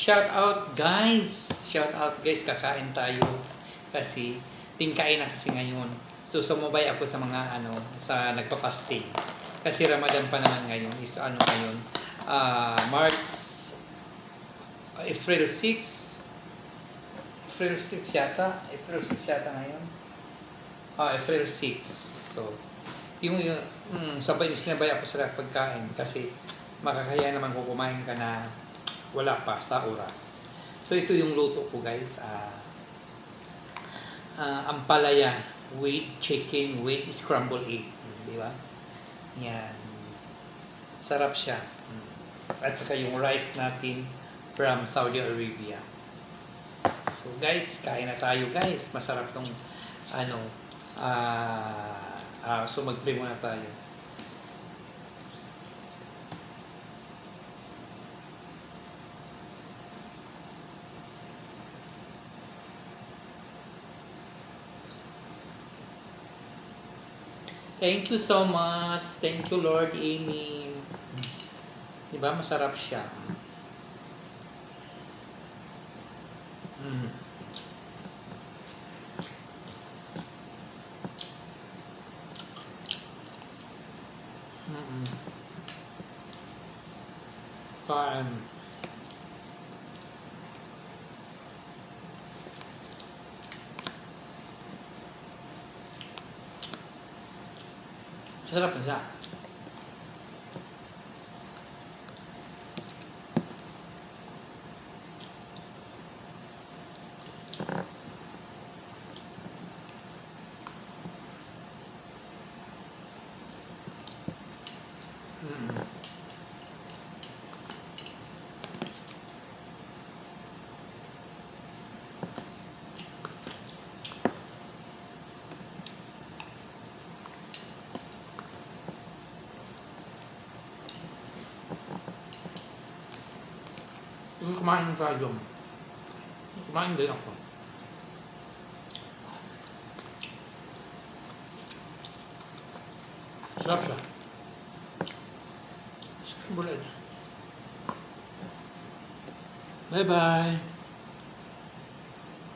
Shout out guys! Shout out guys, kakain tayo. Kasi, tingkain na kasi ngayon. So, sumubay ako sa mga ano, sa nagpapasting. Kasi Ramadan pa naman ngayon is ano ngayon, ah March, April 6, April 6 yata, April 6 yata ngayon. Ah, April 6. So, yung, yung mm, sabay sinabay ako sa pagkain kasi makakaya naman kung kumain ka na wala pa sa oras. So ito yung luto ko guys. Ah ah, ampalaya with chicken with scrambled egg. Di ba? Yan. Sarap siya. Mm. At saka yung rice natin from Saudi Arabia. So guys, kain na tayo guys. Masarap tong ano ah ah, so mag-pray muna tayo. Thank you so much. Thank you, Lord Amy. Di ba? Masarap siya. Mm. Mm-mm. Kain. Masarap na siya. Mm. Yung kumain tayo. Kumain din ako. Sarap siya. Scrambled egg. Bye-bye.